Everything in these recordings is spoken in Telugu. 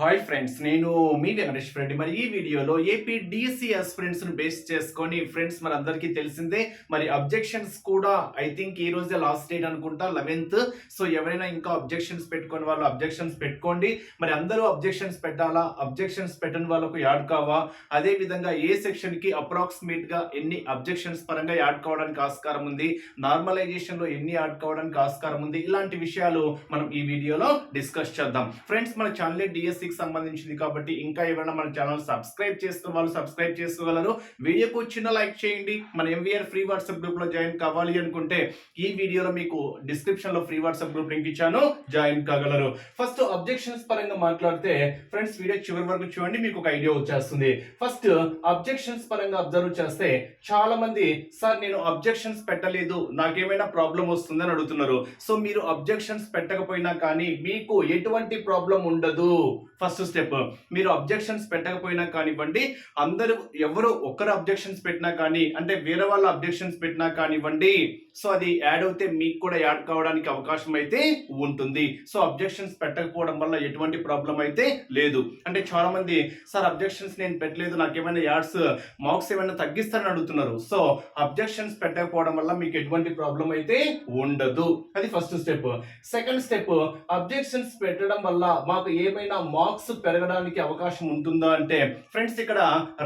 హాయ్ ఫ్రెండ్స్ నేను మీ వెంకటేష్ ఫ్రెండ్. మరి ఈ వీడియోలో ఏపీ డిసిఎస్ ఆస్పిరెంట్స్ బేస్ చేసుకొని ఫ్రెండ్స్ మరి అందరికీ తెలిసిందే. మరి అబ్జెక్షన్స్ కూడా ఐ థింక్ ఈ రోజే లాస్ట్ డేట్ అనుకుంటా లెవెన్త్ సో ఎవరైనా ఇంకా అబ్జెక్షన్స్ పెట్టుకొని వాళ్ళు అబ్జెక్షన్స్ పెట్టుకోండి. మరి అందరూ అబ్జెక్షన్స్ పెట్టాలా? అబ్జెక్షన్స్ పెట్టని వాళ్ళకు యాడ్ కావా? అదే విధంగా ఏ సెక్షన్కి అప్రాక్సిమేట్గా ఎన్ని అబ్జెక్షన్స్ పరంగా యాడ్ కావడానికి ఆస్కారం ఉంది? నార్మలైజేషన్లో ఎన్ని యాడ్ కావడానికి ఆస్కారం ఉంది? ఇలాంటి విషయాలు మనం ఈ వీడియోలో డిస్కస్ చేద్దాం. ఫ్రెండ్స్ మన ఛానల్ కి సంబంధించింది కాబట్టి ఇంకా ఎవరైనా మన ఛానల్ సబ్స్క్రైబ్ చేసుకున్న వాళ్ళు సబ్స్క్రైబ్ చేసుకోగలరు. వీడియోకు చిన్న లైక్ చేయండి. మన ఎంవీఆర్ ఫ్రీ వాట్సాప్ గ్రూప్లో జాయిన్ కావాలి అనుకుంటే ఈ వీడియోలో మీకు డిస్క్రిప్షన్లో ఫ్రీ వాట్సాప్ గ్రూప్ లింక్ ఇచ్చాను. జాయిన్ కాగలరు. ఫస్ట్ అబ్జెక్షన్స్ పరంగా మాట్లాడితే ఫ్రెండ్స్ వీడియో చివరి వరకు చూడండి మీకు ఒక ఐడియా వచ్చేస్తుంది. ఫస్ట్ అబ్జెక్షన్స్ పరంగా అబ్జర్వ్ చేస్తే చాలా మంది సార్ నేను అబ్జెక్షన్స్ పెట్టలేదు నాకేమైనా ప్రాబ్లం వస్తుందని అడుగుతున్నారు. సో మీరు అబ్జెక్షన్స్ పెట్టకపోయినా కానీ మీకు ఎటువంటి ప్రాబ్లం ఉండదు. First step. మీరు అబ్జెక్షన్స్ పెట్టకపోయినా కానివ్వండి అందరూ ఎవరు ఒక్కరు అబ్జెక్షన్స్ పెట్టినా కానీ అంటే వేరే వాళ్ళ అబ్జెక్షన్స్ పెట్టినా కానివ్వండి సో అది యాడ్ అవుతే మీకు కూడా యాడ్ కావడానికి అవకాశం అయితే ఉంటుంది. సో అబ్జెక్షన్స్ పెట్టకపోవడం వల్ల ఎటువంటి ప్రాబ్లం అయితే లేదు. అంటే చాలా మంది సార్ అబ్జెక్షన్స్ నేను పెట్టలేదు నాకేమైనా యాడ్స్ మార్క్స్ ఏమైనా తగ్గిస్తారని అడుగుతున్నారు. సో అబ్జెక్షన్స్ పెట్టకపోవడం వల్ల మీకు ఎటువంటి ప్రాబ్లం అయితే ఉండదు. అది first step. Second step objections పెట్టడం వల్ల మాకు ఏమైనా మార్క్స్ పెరగడానికి అవకాశం ఉంటుందా అంటే ఫ్రెండ్స్ ఇక్కడ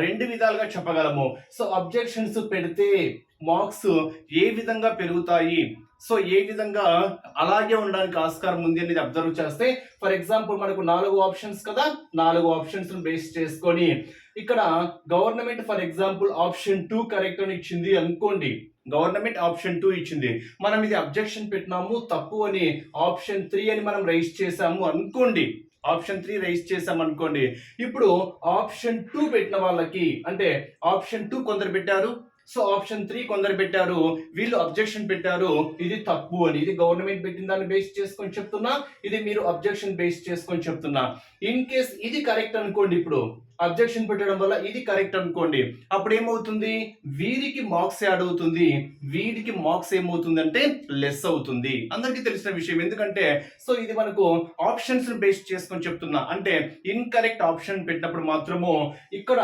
రెండు విధాలుగా చెప్పగలము. సో అబ్జెక్షన్స్ పెడితే మార్క్స్ ఏ విధంగా పెరుగుతాయి? సో ఏ విధంగా అలాగే ఉండడానికి ఆస్కారం ఉంది అనేది అబ్జర్వ్ చేస్తే ఫర్ ఎగ్జాంపుల్ మనకు నాలుగు ఆప్షన్స్ కదా నాలుగు ఆప్షన్స్ బేస్ చేసుకొని ఇక్కడ government for example option two correct అని ఇచ్చింది అనుకోండి. గవర్నమెంట్ ఆప్షన్ టూ ఇచ్చింది. మనం ఇది అబ్జెక్షన్ పెట్టినాము తప్పు అని ఆప్షన్ త్రీ అని మనం రైజ్ చేసాము అనుకోండి. ఆప్షన్ త్రీ రైజ్ చేసాం అనుకోండి. ఇప్పుడు ఆప్షన్ టూ పెట్టిన వాళ్ళకి అంటే ఆప్షన్ టూ కొందరు పెట్టారు. సో ఆప్షన్ త్రీ కొందరు పెట్టారు. వీళ్ళు అబ్జెక్షన్ పెట్టారు. ఇది తప్పు అని. ఇది గవర్నమెంట్ పెట్టిన దాన్ని బేస్ చేసుకొని చెప్తున్నా. ఇది మీరు అబ్జెక్షన్ బేస్ చేసుకొని చెప్తున్నా. ఇన్ కేస్ ఇది కరెక్ట్ అనుకోండి ఇప్పుడు. అబ్జెక్షన్ పెట్టడం వల్ల ఇది కరెక్ట్ అనుకోండి. అప్పుడు ఏమవుతుంది వీరికి మార్క్స్ యాడ్ అవుతుంది. వీరికి మార్క్స్ ఏమవుతుంది అంటే లెస్ అవుతుంది. అందరికీ తెలిసిన విషయం. ఎందుకంటే సో ఇది మనకు ఆప్షన్స్ బేస్ చేసుకొని చెప్తున్నా. అంటే ఇన్కరెక్ట్ ఆప్షన్ పెట్టినప్పుడు మాత్రము ఇక్కడ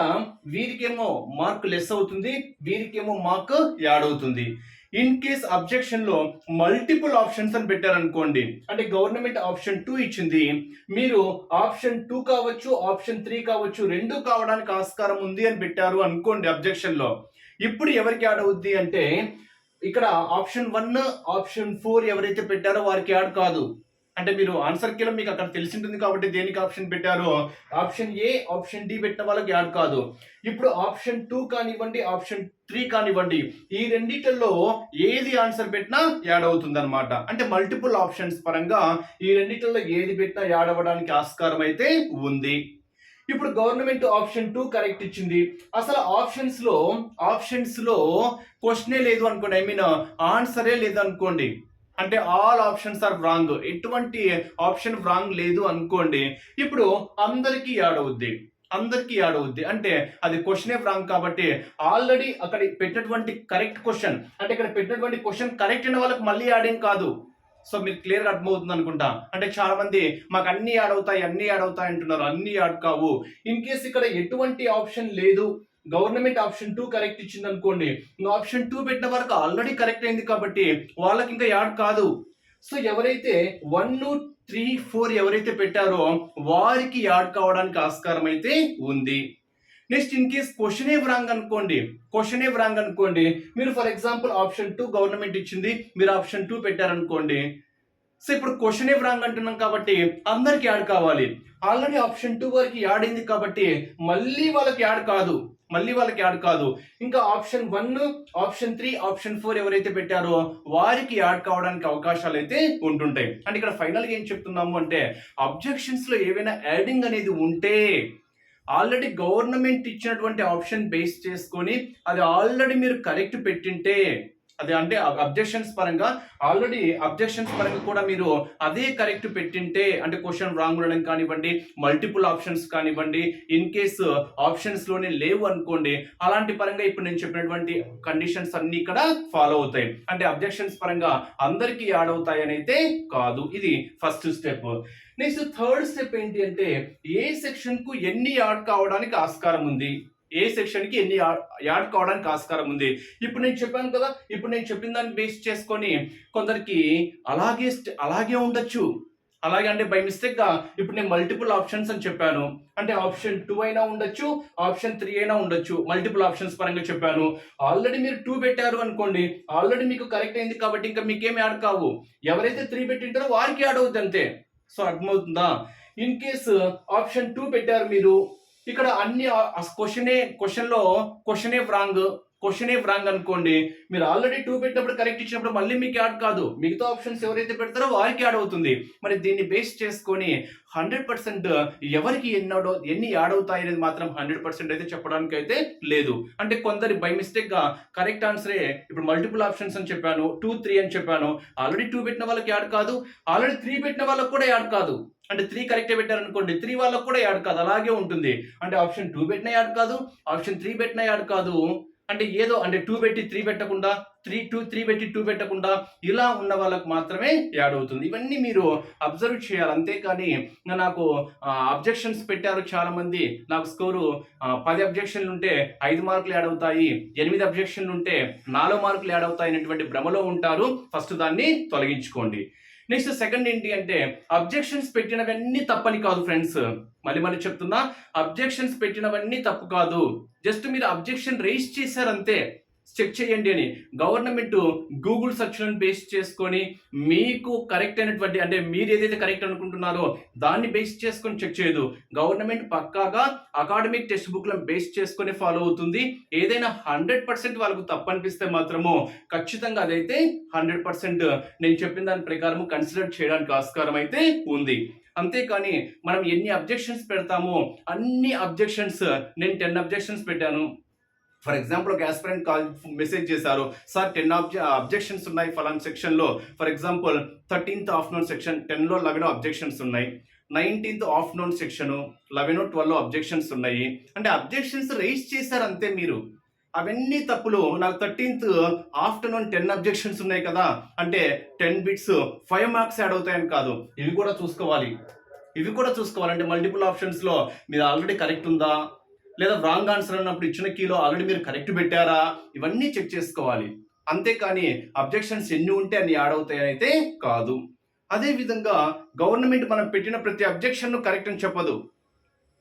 వీరికేమో మార్క్ లెస్ అవుతుంది. వీరికేమో మార్క్ యాడ్ అవుతుంది. ఇన్ కేస్ అబ్జెక్షన్లో మల్టిపుల్ ఆప్షన్స్ అని పెట్టారనుకోండి అంటే గవర్నమెంట్ ఆప్షన్ టూ ఇచ్చింది మీరు ఆప్షన్ టూ కావచ్చు ఆప్షన్ త్రీ కావచ్చు రెండు కావడానికి ఆస్కారం ఉంది అని పెట్టారు అనుకోండి అబ్జెక్షన్లో. ఇప్పుడు ఎవరికి యాడ్ అవుద్ది అంటే ఇక్కడ ఆప్షన్ వన్ ఆప్షన్ ఫోర్ ఎవరైతే పెట్టారో వారికి యాడ్ కాదు. అంటే మీరు ఆన్సర్ కిలో మీకు అక్కడ తెలిసి ఉంటుంది కాబట్టి దేనికి ఆప్షన్ పెట్టారో? ఆప్షన్ ఏ ఆప్షన్ డి పెట్టిన వాళ్ళకి యాడ్ కాదు. ఇప్పుడు ఆప్షన్ టూ కానివ్వండి ఆప్షన్ త్రీ కానివ్వండి ఈ రెండిటిల్లో ఏది ఆన్సర్ పెట్టినా యాడ్ అవుతుంది అనమాట అంటే మల్టిపుల్ ఆప్షన్స్ పరంగా ఈ రెండిటిల్లో ఏది పెట్టినా యాడ్ అవ్వడానికి ఆస్కారం అయితే ఉంది. ఇప్పుడు గవర్నమెంట్ ఆప్షన్ టూ కరెక్ట్ ఇచ్చింది. అసలు ఆప్షన్స్లో ఆప్షన్స్లో క్వశ్చనే లేదు అనుకోండి. ఐ మీన్ ఆన్సరే లేదు అనుకోండి. అంటే ఆల్ ఆప్షన్స్ ఆర్ రాంగ్ ఎటువంటి ఆప్షన్ రాంగ్ లేదు అనుకోండి ఇప్పుడు అందరికీ యాడ్ అవుద్ది అందరికీ యాడ్ అవుద్ది అంటే అది క్వశ్చనే రాంగ్ కాబట్టి ఆల్రెడీ అక్కడ పెట్టినటువంటి కరెక్ట్ క్వశ్చన్ అంటే ఇక్కడ పెట్టినటువంటి క్వశ్చన్ కరెక్ట్ అయిన వాళ్ళకి మళ్ళీ యాడ్ ఏం కాదు. సో మీకు క్లియర్గా అర్థమవుతుంది అనుకుంటా. అంటే చాలా మంది మాకు అన్ని యాడ్ అవుతాయి అన్ని యాడ్ అవుతాయి అంటున్నారు. అన్ని యాడ్ కావు. ఇన్ కేస్ ఇక్కడ ఎటువంటి ఆప్షన్ లేదు గవర్నమెంట్ ఆప్షన్ టూ కరెక్ట్ ఇచ్చింది అనుకోండి ఆప్షన్ టూ పెట్టిన వరకు ఆల్రెడీ కరెక్ట్ అయింది కాబట్టి వాళ్ళకి ఇంకా యాడ్ కాదు. సో ఎవరైతే వన్ త్రీ ఫోర్ ఎవరైతే పెట్టారో వారికి యాడ్ కావడానికి ఆస్కారం అయితే ఉంది. Next in case question A wrong అనుకోండి క్వశ్చన్ ఏ రాంగ్ అనుకోండి మీరు for example option two government ఇచ్చింది మీరు ఆప్షన్ టూ పెట్టారనుకోండి సో ఇప్పుడు క్వశ్చన్ ఏ రాంగ్ అంటున్నాం కాబట్టి అందరికి యాడ్ కావాలి. ఆల్రెడీ ఆప్షన్ టూ వారికి యాడ్ అయింది కాబట్టి మళ్ళీ వాళ్ళకి యాడ్ కాదు. మళ్ళీ వాళ్ళకి యాడ్ కాదు. ఇంకా option one option three option four ఎవరైతే పెట్టారో వారికి యాడ్ కావడానికి అవకాశాలు అయితే ఉంటుంటాయి. అంటే ఇక్కడ ఫైనల్గా ఏం చెప్తున్నాము అంటే అబ్జెక్షన్స్లో ఏవైనా యాడింగ్ అనేది ఉంటే ఆల్రెడీ గవర్నమెంట్ ఇచ్చినటువంటి ఆప్షన్ బేస్ చేసుకొని అది ఆల్రెడీ మీరు కరెక్ట్ పెట్టింటే అది అంటే అబ్జెక్షన్స్ పరంగా ఆల్రెడీ అబ్జెక్షన్స్ పరంగా కూడా మీరు అదే కరెక్ట్ పెట్టింటే అంటే క్వశ్చన్ రాంగ్ ఉండడం కానివ్వండి మల్టిపుల్ ఆప్షన్స్ కానివ్వండి ఇన్ కేస్ ఆప్షన్స్లోనే లేవు అనుకోండి అలాంటి పరంగా ఇప్పుడు నేను చెప్పినటువంటి కండిషన్స్ అన్ని ఇక్కడ ఫాలో అవుతాయి. అంటే అబ్జెక్షన్స్ పరంగా అందరికీ యాడ్ అవుతాయి అయితే కాదు. ఇది first step next third step ఏంటి అంటే ఏ సెక్షన్కు ఎన్ని యాడ్ కావడానికి ఆస్కారం ఉంది? ఏ సెక్షన్కి ఎన్ని యా- యాడ్ కావడానికి ఆస్కారం ఉంది? ఇప్పుడు నేను చెప్పాను కదా ఇప్పుడు నేను చెప్పిన దాన్ని బేస్ చేసుకొని కొందరికి అలాగే అలాగే ఉండొచ్చు. అలాగే అంటే బై మిస్టేక్గా ఇప్పుడు నేను మల్టిపుల్ ఆప్షన్స్ అని చెప్పాను. అంటే ఆప్షన్ టూ అయినా ఉండొచ్చు ఆప్షన్ త్రీ అయినా ఉండొచ్చు. మల్టిపుల్ ఆప్షన్స్ పరంగా చెప్పాను. ఆల్రెడీ మీరు టూ పెట్టారు అనుకోండి ఆల్రెడీ మీకు కరెక్ట్ అయింది కాబట్టి ఇంకా మీకేం యాడ్ కావు. ఎవరైతే త్రీ పెట్టింటారో వారికి యాడ్ అవుద్ది అంతే. సో అర్థమవుతుందా? ఇన్ కేస్ ఆప్షన్ టూ పెట్టారు మీరు ఇక్కడ అన్ని క్వశ్చనే క్వశ్చన్లో క్వశ్చనే రాంగ్ క్వశ్చనే రాంగ్ అనుకోండి. మీరు ఆల్రెడీ టూ పెట్టినప్పుడు కరెక్ట్ ఇచ్చినప్పుడు మళ్ళీ మీకు యాడ్ కాదు. మిగతా ఆప్షన్స్ ఎవరైతే పెడతారో వారికి యాడ్ అవుతుంది. మరి దీన్ని బేస్ చేసుకొని హండ్రెడ్ పర్సెంట్ ఎవరికి ఎన్ని ఎన్ని యాడ్ అవుతాయి అనేది మాత్రం హండ్రెడ్ పర్సెంట్ అయితే చెప్పడానికి అయితే లేదు. అంటే కొందరి బై మిస్టేక్గా కరెక్ట్ ఆన్సరే ఇప్పుడు మల్టిపుల్ ఆప్షన్స్ అని చెప్పాను టూ త్రీ అని చెప్పాను. ఆల్రెడీ టూ పెట్టిన వాళ్ళకి యాడ్ కాదు. ఆల్రెడీ త్రీ పెట్టిన వాళ్ళకి కూడా యాడ్ కాదు. అంటే త్రీ కరెక్టే పెట్టారు అనుకోండి త్రీ వాళ్ళకి కూడా యాడ్ కాదు అలాగే ఉంటుంది. అంటే ఆప్షన్ టూ పెట్టిన యాడ్ కాదు ఆప్షన్ త్రీ పెట్టిన యాడ్ కాదు. అంటే ఏదో అంటే టూ పెట్టి త్రీ పెట్టకుండా త్రీ టూ త్రీ పెట్టి టూ పెట్టకుండా ఇలా ఉన్న వాళ్ళకు మాత్రమే యాడ్ అవుతుంది. ఇవన్నీ మీరు అబ్జర్వ్ చేయాలి. అంతేకాని నాకు అబ్జెక్షన్స్ పెట్టారు చాలా మంది నాకు స్కోరు పది అబ్జెక్షన్లు ఉంటే ఐదు మార్కులు యాడ్ అవుతాయి ఎనిమిది అబ్జెక్షన్లు ఉంటే నాలుగు మార్కులు యాడ్ అవుతాయి అనేటువంటి భ్రమలో ఉంటారు. ఫస్ట్ దాన్ని తొలగించుకోండి. నెక్స్ట్ సెకండ్ ఏంటి అంటే అబ్జెక్షన్స్ పెట్టినవన్నీ తప్పని కాదు ఫ్రెండ్స్. మళ్ళీ మళ్ళీ చెప్తున్నా అబ్జెక్షన్స్ పెట్టినవన్నీ తప్పు కాదు. జస్ట్ మీరు అబ్జెక్షన్ రేజ్ చేశారంతే. చెక్ చేయండి అని. గవర్నమెంట్ గూగుల్ సెర్చ్లను బేస్ చేసుకొని మీకు కరెక్ట్ అయినటువంటి అంటే మీరు ఏదైతే కరెక్ట్ అనుకుంటున్నారో దాన్ని బేస్ చేసుకొని చెక్ చేయదు గవర్నమెంట్ పక్కాగా అకాడమిక్ టెక్స్ట్ బుక్లను బేస్ చేసుకొని ఫాలో అవుతుంది. ఏదైనా హండ్రెడ్ పర్సెంట్ వాళ్ళకు తప్పు అనిపిస్తే మాత్రము ఖచ్చితంగా అదైతే హండ్రెడ్ పర్సెంట్ నేను చెప్పిన దాని ప్రకారం కన్సిడర్ చేయడానికి ఆస్కారం అయితే ఉంది. అంతేకాని మనం ఎన్ని అబ్జెక్షన్స్ పెడతామో అన్ని అబ్జెక్షన్స్ నేను టెన్ అబ్జెక్షన్స్ పెట్టాను. ఫర్ ఎగ్జాంపుల్ ఒక ఆస్పిరెంట్ కాల్ మెసేజ్ చేశారు. సార్ టెన్ అబ్జె అబ్జెక్షన్స్ ఉన్నాయి ఫలాన్ సెక్షన్లో for example thirteenth afternoon section టెన్లో లెవెన్ అబ్జెక్షన్స్ ఉన్నాయి. Nineteenth afternoon section eleven twelve objections ఉన్నాయి. అంటే అబ్జెక్షన్స్ రేజ్ చేశారు అంతే మీరు. అవన్నీ తప్పులు. నాకు థర్టీన్త్ ఆఫ్టర్నూన్ టెన్ అబ్జెక్షన్స్ ఉన్నాయి కదా. అంటే ten bits five marks add అవుతాయని కాదు. ఇవి కూడా చూసుకోవాలి. ఇవి కూడా చూసుకోవాలంటే మల్టిపుల్ ఆప్షన్స్లో మీరు ఆల్రెడీ కరెక్ట్ ఉందా? లేదా రాంగ్ ఆన్సర్ అన్నప్పుడు ఇచ్చిన కీలో ఆల్రెడీ మీరు కరెక్ట్ పెట్టారా? ఇవన్నీ చెక్ చేసుకోవాలి. అంతేకాని అబ్జెక్షన్స్ ఎన్ని ఉంటే అన్ని యాడ్ అవుతాయని అయితే కాదు. అదేవిధంగా గవర్నమెంట్ మనం పెట్టిన ప్రతి అబ్జెక్షన్ను కరెక్ట్ అని చెప్పదు.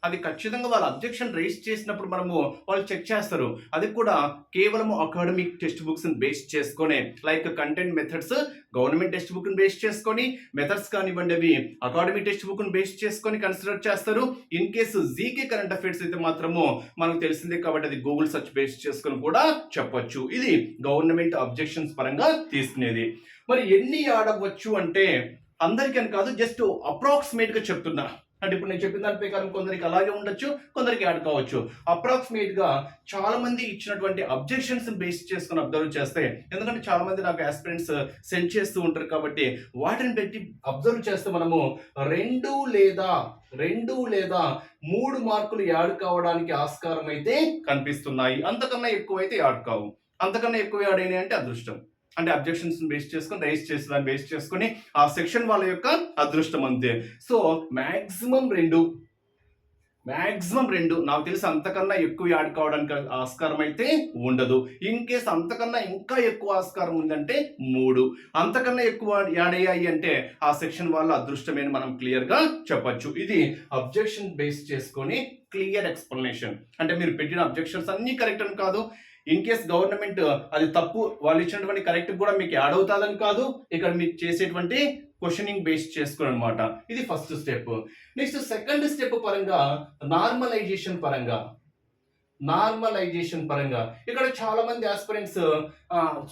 అది ఖచ్చితంగా వాళ్ళు అబ్జెక్షన్ రైజ్ చేసినప్పుడు మనము వాళ్ళు చెక్ చేస్తారు. అది కూడా కేవలం అకాడమిక్ టెక్స్ట్ బుక్స్ని బేస్ చేసుకొని like content methods government text బుక్ని బేస్ చేసుకొని మెథడ్స్ కానివ్వండి అవి అకాడమిక్ టెక్స్ట్ బుక్ని బేస్ చేసుకొని కన్సిడర్ చేస్తారు. In case GK current affairs అయితే మాత్రము మనకు తెలిసిందే కాబట్టి అది గూగుల్ సర్చ్ బేస్ చేసుకొని కూడా చెప్పొచ్చు. ఇది గవర్నమెంట్ అబ్జెక్షన్స్ పరంగా తీసుకునేది. మరి ఎన్ని ఆడవచ్చు అంటే అందరికని కాదు జస్ట్ అప్రాక్సిమేట్గా చెప్తున్నా. అంటే ఇప్పుడు నేను చెప్పిన దాని ప్రకారం కొందరికి అలాగే ఉండొచ్చు కొందరికి యాడ్ కావచ్చు. అప్రాక్సిమేట్గా చాలా మంది ఇచ్చినటువంటి అబ్జెక్షన్స్ బేస్ చేసుకుని అబ్జర్వ్ చేస్తే ఎందుకంటే చాలా మంది నాకు ఆస్పిరెంట్స్ సెండ్ చేస్తూ ఉంటారు కాబట్టి వాటిని పెట్టి అబ్జర్వ్ చేస్తే మనము రెండు లేదా రెండు లేదా మూడు మార్కులు యాడ్ కావడానికి ఆస్కారం అయితే కనిపిస్తున్నాయి. అంతకన్నా ఎక్కువ అయితే యాడ్ కావు. అంతకన్నా ఎక్కువ యాడ్ అయినాయి అంటే అదృష్టం. అంటే అబ్జెక్షన్స్ బేస్ చేసుకొని రైస్ చేసే దాన్ని బేస్ చేసుకొని ఆ సెక్షన్ వాళ్ళ యొక్క అదృష్టం అంతే. సో మ్యాక్సిమం రెండు మ్యాక్సిమం రెండు. నాకు తెలిసి అంతకన్నా ఎక్కువ యాడ్ కావడానికి ఆస్కారం అయితే ఉండదు. ఇన్ కేస్ అంతకన్నా ఇంకా ఎక్కువ ఆస్కారం ఉందంటే మూడు. అంతకన్నా ఎక్కువ యాడ్ అయ్యాయి అంటే ఆ సెక్షన్ వాళ్ళ అదృష్టమేని మనం క్లియర్గా చెప్పచ్చు. ఇది అబ్జెక్షన్ బేస్ చేసుకొని క్లియర్ ఎక్స్ప్లెనేషన్. అంటే మీరు పెట్టిన అబ్జెక్షన్స్ అన్ని కరెక్ట్ అని కాదు. ఇన్ కేస్ గవర్నమెంట్ అది తప్పు వాళ్ళు ఇచ్చినటువంటి కరెక్ట్ కూడా మీకు యాడ్ అవుతుందని కాదు. ఇక్కడ మీరు చేసేటువంటి క్వశ్చనింగ్ బేస్ చేసుకుని అనమాట ఇది first step next second step పరంగా నార్మలైజేషన్ పరంగా. నార్మలైజేషన్ పరంగా. ఇక్కడ చాలా మంది ఆస్పిరెంట్స్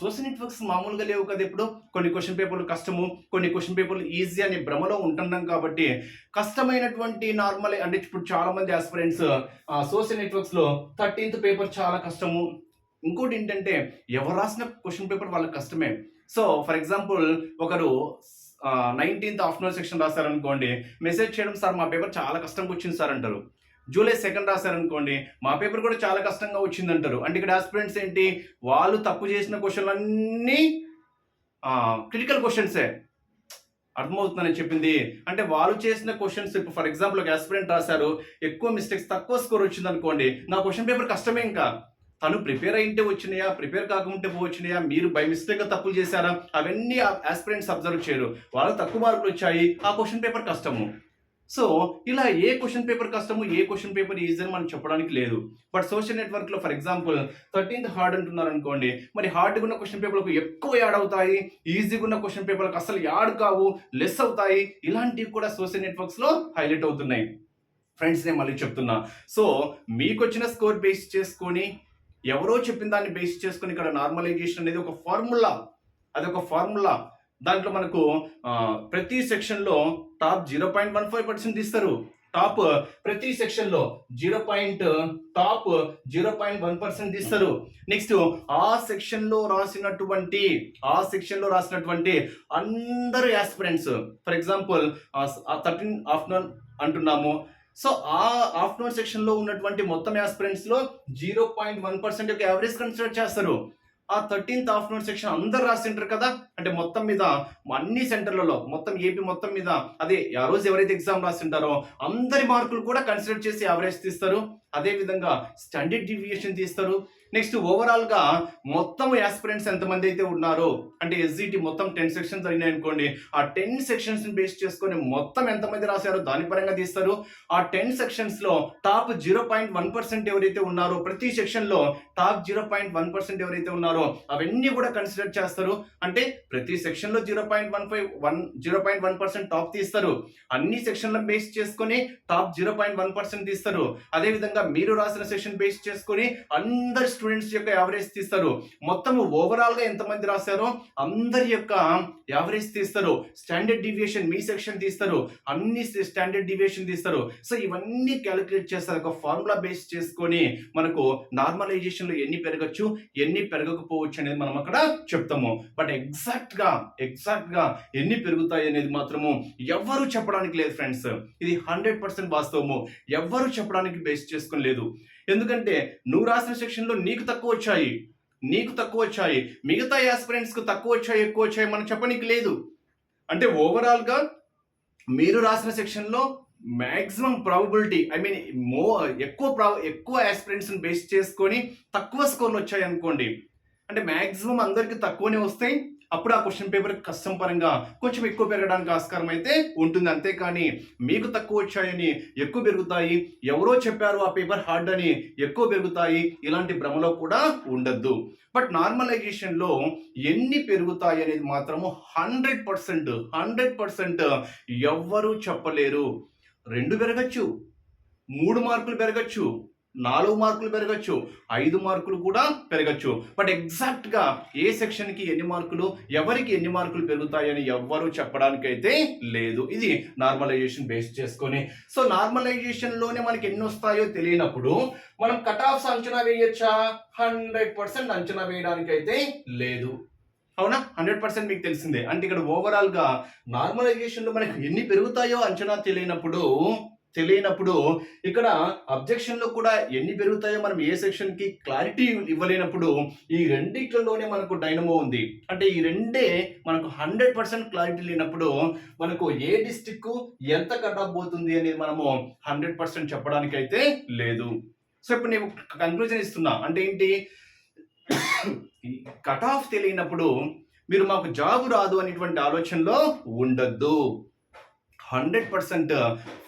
సోషల్ నెట్వర్క్స్ మామూలుగా లేవు కదా ఇప్పుడు. కొన్ని క్వశ్చన్ పేపర్లు కష్టము కొన్ని క్వశ్చన్ పేపర్లు ఈజీ అనే భ్రమలో ఉంటున్నాం కాబట్టి కష్టమైనటువంటి నార్మల్ అంటే ఇప్పుడు చాలా మంది ఆస్పిరెంట్స్ సోషల్ నెట్వర్క్స్లో థర్టీన్త్ పేపర్ చాలా కష్టము. ఇంకోటి ఏంటంటే ఎవరు రాసిన క్వశ్చన్ పేపర్ వాళ్ళకి కష్టమే. సో ఫర్ ఎగ్జాంపుల్ ఒకరు నైన్టీన్త్ ఆఫ్టర్నూన్ సెక్షన్ రాశారనుకోండి మెసేజ్ చేయడం సార్ మా పేపర్ చాలా కష్టంగా వచ్చింది సార్ అంటారు. జూలై సెకండ్ రాశారనుకోండి మా పేపర్ కూడా చాలా కష్టంగా వచ్చింది అంటారు అంటే ఇక్కడ ఆస్పిరెంట్స్ ఏంటి? వాళ్ళు తప్పు చేసిన క్వశ్చన్లన్నీ క్రిటికల్ క్వశ్చన్సే అర్థమవుతుందని చెప్పింది. అంటే వాళ్ళు చేసిన క్వశ్చన్స్ ఇప్పుడు ఫర్ ఎగ్జాంపుల్ ఒక ఆస్పిరెంట్ రాశారు ఎక్కువ మిస్టేక్స్ తక్కువ స్కోర్ వచ్చింది అనుకోండి నా క్వశ్చన్ పేపర్ కష్టమే ఇంకా. తను ప్రిపేర్ అయింటే వచ్చినాయా ప్రిపేర్ కాకుంటే వచ్చినాయా మీరు బై మిస్టేక్ తప్పులు చేశారా? అవన్నీ ఆస్పిరెంట్స్ అబ్జర్వ్ చేయరు. వాళ్ళకి తక్కువ మార్కులు వచ్చాయి ఆ క్వశ్చన్ పేపర్ కష్టము. సో ఇలా ఏ క్వశ్చన్ పేపర్ కష్టము ఏ క్వశ్చన్ పేపర్ ఈజీ అని మనం చెప్పడానికి లేదు. బట్ సోషల్ నెట్వర్క్లో ఫర్ ఎగ్జాంపుల్ థర్టీన్త్ హార్డ్ అంటున్నారు అనుకోండి మరి హార్డ్గా ఉన్న క్వశ్చన్ పేపర్లకు ఎక్కువ యాడ్ అవుతాయి ఈజీగా ఉన్న క్వశ్చన్ పేపర్లకు అసలు యాడ్ కావు లెస్ అవుతాయి ఇలాంటివి కూడా సోషల్ నెట్వర్క్స్లో హైలైట్ అవుతున్నాయి. ఫ్రెండ్స్ నేను మళ్ళీ చెప్తున్నా. సో మీకు వచ్చిన స్కోర్ బేస్ చేసుకొని ఎవరో చెప్పిన దాన్ని బేస్ చేసుకొని ఇక్కడ నార్మలైజేషన్ అనేది ఒక ఫార్ములా అది ఒక ఫార్ములా దాంట్లో మనకు ప్రతి సెక్షన్లో top zero point one five percent ఇస్తారు. టాప్ ప్రతి సెక్షన్లో zero point top zero point one percent ఇస్తారు. నెక్స్ట్ ఆ సెక్షన్లో రాసినటువంటి ఆ సెక్షన్లో రాసినటువంటి అందరు aspirants for example thirteen afternoon అంటున్నాము. సో ఆ ఆఫ్టర్నూన్ సెక్షన్లో ఉన్నటువంటి మొత్తం యాస్పిరెంట్స్లో జీరో పాయింట్ వన్ పర్సెంట్ యొక్క యావరేజ్ కన్సిడర్ చేస్తారు. ఆ థర్టీన్త్ ఆఫ్టర్నూన్ సెక్షన్ అందరు రాసింటారు కదా? అంటే మొత్తం మీద అన్ని సెంటర్లలో మొత్తం ఏపీ మొత్తం మీద అదే ఆ రోజు ఎవరైతే ఎగ్జామ్ రాసింటారో అందరి మార్కులు కూడా కన్సిడర్ చేసి యావరేజ్ తీస్తారు. అదే విధంగా స్టాండర్డ్ డివియేషన్ తీస్తారు. నెక్స్ట్ ఓవరాల్గా మొత్తం యాస్పిరెంట్స్ ఎంతమంది అయితే ఉన్నారో అంటే ఎస్జిటి మొత్తం టెన్ సెక్షన్స్ అయినాయి అనుకోండి ఆ టెన్ సెక్షన్స్ని బేస్ చేసుకొని మొత్తం ఎంతమంది రాశారో దాని పరంగా తీస్తారు. ఆ ten సెక్షన్స్లో top zero point one percent ఎవరైతే ఉన్నారో ప్రతి సెక్షన్లో top zero point one percent ఎవరైతే ఉన్నారో అవన్నీ కూడా కన్సిడర్ చేస్తారు. అంటే ప్రతి సెక్షన్లో zero point one five one zero point one percent top తీస్తారు. అన్ని సెక్షన్లను బేస్ చేసుకొని top zero point one percent తీస్తారు. అదేవిధంగా మీరు రాసిన సెక్షన్ బేస్ చేసుకొని అందరి స్టూడెంట్స్ యొక్క యావరేజ్ తీస్తారు. మొత్తం ఓవరాల్గా ఎంతమంది రాశారో అందరి యొక్క యావరేజ్ తీస్తారు. స్టాండర్డ్ డివియేషన్ మీ సెక్షన్ తీస్తారు. అన్ని స్టాండర్డ్ డివియేషన్ తీస్తారు. సో ఇవన్నీ క్యాలిక్యులేట్ చేస్తారు. ఒక ఫార్ములా బేస్ చేసుకొని మనకు నార్మలైజేషన్లో ఎన్ని పెరగచ్చు ఎన్ని పెరగకపోవచ్చు అనేది మనం అక్కడ చెప్తాము. బట్ ఎగ్జాక్ట్గా ఎగ్జాక్ట్గా ఎన్ని పెరుగుతాయి అనేది మాత్రము ఎవ్వరు చెప్పడానికి లేదు ఫ్రెండ్స్ ఇది హండ్రెడ్ పర్సెంట్ వాస్తవము. ఎవ్వరు చెప్పడానికి బేస్ చేసుకుని లేదు. ఎందుకంటే నువ్వు రాసిన సెక్షన్లో నీకు తక్కువ వచ్చాయి. నీకు తక్కువ వచ్చాయి. మిగతా యాస్పిరెంట్స్కు తక్కువ వచ్చాయి ఎక్కువ వచ్చాయి మనం చెప్పనీకి లేదు. అంటే ఓవరాల్గా మీరు రాసిన సెక్షన్లో maximum maximum probability I mean మో ఎక్కువ ప్రా ఎక్కువ యాస్పిరెంట్స్ని బేస్ చేసుకొని తక్కువ స్కోర్లు వచ్చాయి అనుకోండి అంటే మ్యాక్సిమం అందరికీ తక్కువనే వస్తాయి. అప్పుడు ఆ క్వశ్చన్ పేపర్ కష్టం పరంగా కొంచెం ఎక్కువ పెరగడానికి ఆస్కారం అయితే ఉంటుంది. అంతేకాని మీకు తక్కువ వచ్చాయని ఎక్కువ పెరుగుతాయి. ఎవరో చెప్పారు ఆ పేపర్ హార్డ్ అని ఎక్కువ పెరుగుతాయి. ఇలాంటి భ్రమలో కూడా ఉండద్దు. బట్ నార్మలైజేషన్లో ఎన్ని పెరుగుతాయి అనేది మాత్రము హండ్రెడ్ పర్సెంట్ హండ్రెడ్ పర్సెంట్ ఎవ్వరూ చెప్పలేరు. రెండు పెరగచ్చు. మూడు మార్కులు పెరగచ్చు. నాలుగు మార్కులు పెరగచ్చు ఐదు మార్కులు కూడా పెరగచ్చు. బట్ ఎగ్జాక్ట్గా ఏ సెక్షన్కి ఎన్ని మార్కులు ఎవరికి ఎన్ని మార్కులు పెరుగుతాయని ఎవ్వరూ చెప్పడానికి అయితే లేదు. ఇది నార్మలైజేషన్ బేస్ చేసుకొని. సో నార్మలైజేషన్లోనే మనకి ఎన్ని వస్తాయో తెలియనప్పుడు మనం కట్ ఆఫ్స్ అంచనా వేయొచ్చా? హండ్రెడ్ పర్సెంట్ అంచనా వేయడానికి అయితే లేదు. అవునా? హండ్రెడ్ పర్సెంట్ మీకు తెలిసిందే. అంటే ఇక్కడ ఓవరాల్గా నార్మలైజేషన్లో మనకి ఎన్ని పెరుగుతాయో అంచనా తెలియనప్పుడు తెలియనప్పుడు ఇక్కడ అబ్జెక్షన్లు కూడా ఎన్ని పెరుగుతాయో మనం ఏ సెక్షన్కి క్లారిటీ ఇవ్వలేనప్పుడు ఈ రెండిట్లలోనే మనకు డైనమో ఉంది. అంటే ఈ రెండే మనకు హండ్రెడ్ పర్సెంట్ క్లారిటీ లేనప్పుడు మనకు ఏ డిస్టిక్ ఎంత కట్ ఆఫ్ పోతుంది అనేది మనము హండ్రెడ్ పర్సెంట్ చెప్పడానికి అయితే లేదు. సో ఇప్పుడు నేను కంక్లూజన్ ఇస్తున్నా. అంటే ఏంటి? కట్ ఆఫ్ తెలియనప్పుడు మీరు మాకు జాబ్ రాదు అనేటువంటి ఆలోచనలో ఉండద్దు. హండ్రెడ్ పర్సెంట్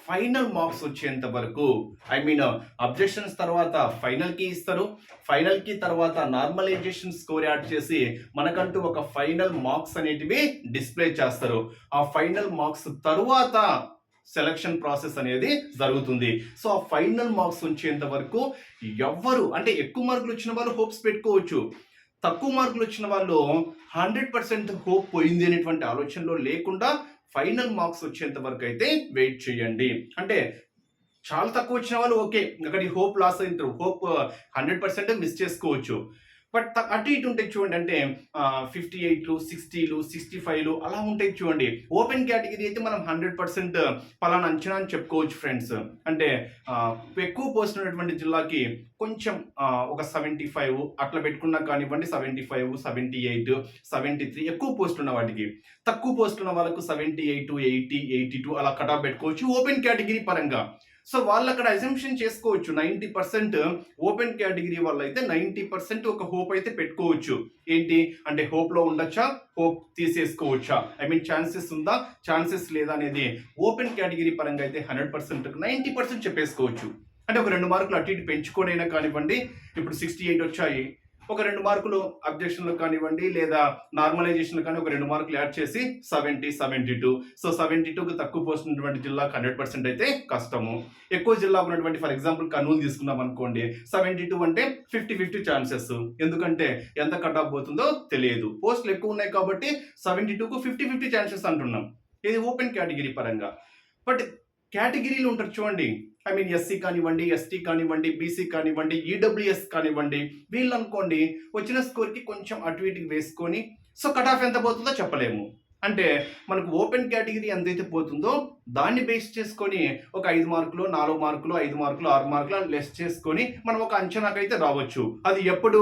ఫైనల్ మార్క్స్ వచ్చేంత వరకు ఐ మీన్ అబ్జెక్షన్స్ తర్వాత ఫైనల్కి ఇస్తారు. ఫైనల్కి తర్వాత నార్మలైజేషన్ స్కోర్ యాడ్ చేసి మనకంటూ ఒక ఫైనల్ మార్క్స్ అనేటివి డిస్ప్లే చేస్తారు. ఆ ఫైనల్ మార్క్స్ తరువాత సెలక్షన్ ప్రాసెస్ అనేది జరుగుతుంది. సో ఆ ఫైనల్ మార్క్స్ వచ్చేంత వరకు ఎవ్వరు అంటే ఎక్కువ మార్కులు వచ్చిన వాళ్ళు హోప్స్ పెట్టుకోవచ్చు. తక్కువ మార్కులు వచ్చిన వాళ్ళు హండ్రెడ్ పర్సెంట్ హోప్ పోయింది అనేటువంటి ఆలోచనలో లేకుండా ఫైనల్ మార్క్స్ వచ్చేంత వరకు అయితే వెయిట్ చేయండి. అంటే చాలా తక్కువ వచ్చిన వాళ్ళు ఓకే. అక్కడ హోప్ లాస్ అయిన హోప్ హండ్రెడ్ పర్సెంట్ మిస్ చేసుకోవచ్చు. బట్ అటు ఇటు ఉంటాయి చూడండి అంటే ఫిఫ్టీ ఎయిట్లు సిక్స్టీలు సిక్స్టీ ఫైవ్లు అలా ఉంటాయి చూడండి. ఓపెన్ కేటగిరీ అయితే మనం హండ్రెడ్ పర్సెంట్ పలానా అంచనా అని చెప్పుకోవచ్చు ఫ్రెండ్స్ అంటే ఎక్కువ పోస్ట్ ఉన్నటువంటి జిల్లాకి కొంచెం ఒక సెవెంటీ ఫైవ్ అట్లా పెట్టుకున్నా కానివ్వండి seventy five seventy eight seventy three ఎక్కువ పోస్ట్ ఉన్న వాటికి. తక్కువ పోస్ట్ ఉన్న వాళ్ళకు seventy eight eighty eighty two అలా కటాఫ్ పెట్టుకోవచ్చు. ఓపెన్ కేటగిరీ పరంగా సో వాళ్ళు అక్కడ అజంప్షన్ చేసుకోవచ్చు. నైంటీ పర్సెంట్ ఓపెన్ కేటగిరీ వాళ్ళు అయితే నైంటీ పర్సెంట్ ఒక హోప్ అయితే పెట్టుకోవచ్చు. ఏంటి? అంటే హోప్లో ఉండొచ్చా? హోప్ తీసేసుకోవచ్చా? ఐ మీన్ ఛాన్సెస్ ఉందా? ఛాన్సెస్ లేదా అనేది ఓపెన్ కేటగిరీ పరంగా అయితే హండ్రెడ్ పర్సెంట్ నైంటీ పర్సెంట్ చెప్పేసుకోవచ్చు. అంటే ఒక రెండు మార్కులు అటు ఇటు పెంచుకోనైనా కానివ్వండి ఇప్పుడు సిక్స్టీ ఎయిట్ వచ్చాయి. ఒక రెండు మార్కులు అబ్జెక్షన్లు కానివ్వండి లేదా నార్మలైజేషన్ కానీ ఒక రెండు మార్కులు యాడ్ చేసి seventy seventy two so seventy టూకి తక్కువ పోస్ట్ ఉన్నటువంటి జిల్లాకు హండ్రెడ్ పర్సెంట్ అయితే కష్టము. ఎక్కువ జిల్లా ఉన్నటువంటి ఫర్ ఎగ్జాంపుల్ కర్నూలు తీసుకున్నాం అనుకోండి సెవెంటీ టూ అంటే ఫిఫ్టీ ఫిఫ్టీ ఛాన్సెస్. ఎందుకంటే ఎంత కట్ ఆఫ్ పోతుందో తెలియదు. పోస్టులు ఎక్కువ ఉన్నాయి కాబట్టి సెవెంటీ టూకు ఫిఫ్టీ ఫిఫ్టీ ఛాన్సెస్ అంటున్నాం. ఇది ఓపెన్ కేటగిరీ పరంగా. బట్ కేటగిరీలు ఉంటారు చూడండి. ఐ మీన్ ఎస్సీ కానివ్వండి ఎస్టీ కానివ్వండి బీసీ కానివ్వండి ఈడబ్ల్యూఎస్ కానివ్వండి వీళ్ళు అనుకోండి వచ్చిన స్కోర్కి కొంచెం అటు ఇటుకి వేసుకొని సో కట్ ఆఫ్ ఎంత పోతుందో చెప్పలేము. అంటే మనకు ఓపెన్ కేటగిరీ ఎంతైతే పోతుందో దాన్ని బేస్ చేసుకొని ఒక ఐదు మార్కులు నాలుగు మార్కులు ఐదు మార్కులు ఆరు మార్కులు లెస్ చేసుకొని మనం ఒక అంచనాకైతే రావచ్చు. అది ఎప్పుడు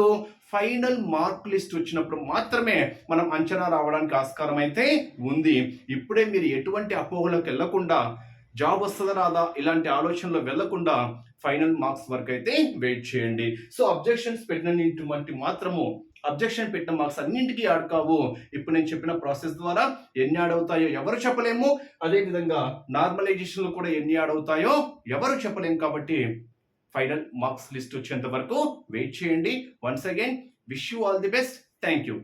ఫైనల్ మార్క్ లిస్ట్ వచ్చినప్పుడు మాత్రమే మనం అంచనా రావడానికి ఆస్కారం అయితే ఉంది. ఇప్పుడే మీరు ఎటువంటి అపోహలకు వెళ్ళకుండా జాబ్ వస్తుందా రాదా? ఇలాంటి ఆలోచనలో వెళ్ళకుండా ఫైనల్ మార్క్స్ వరకు అయితే వెయిట్ చేయండి. సో అబ్జెక్షన్స్ పెట్టినటువంటి మాత్రము అబ్జెక్షన్ పెట్టిన మార్క్స్ అన్నింటికీ యాడ్ కావు. ఇప్పుడు నేను చెప్పిన ప్రాసెస్ ద్వారా ఎన్ని యాడ్ అవుతాయో ఎవరు చెప్పలేము. అదేవిధంగా నార్మలైజేషన్లో కూడా ఎన్ని యాడ్ అవుతాయో ఎవరు చెప్పలేము కాబట్టి ఫైనల్ మార్క్స్ లిస్ట్ వచ్చేంత వరకు వెయిట్ చేయండి. Once again wish you all the best. Thank you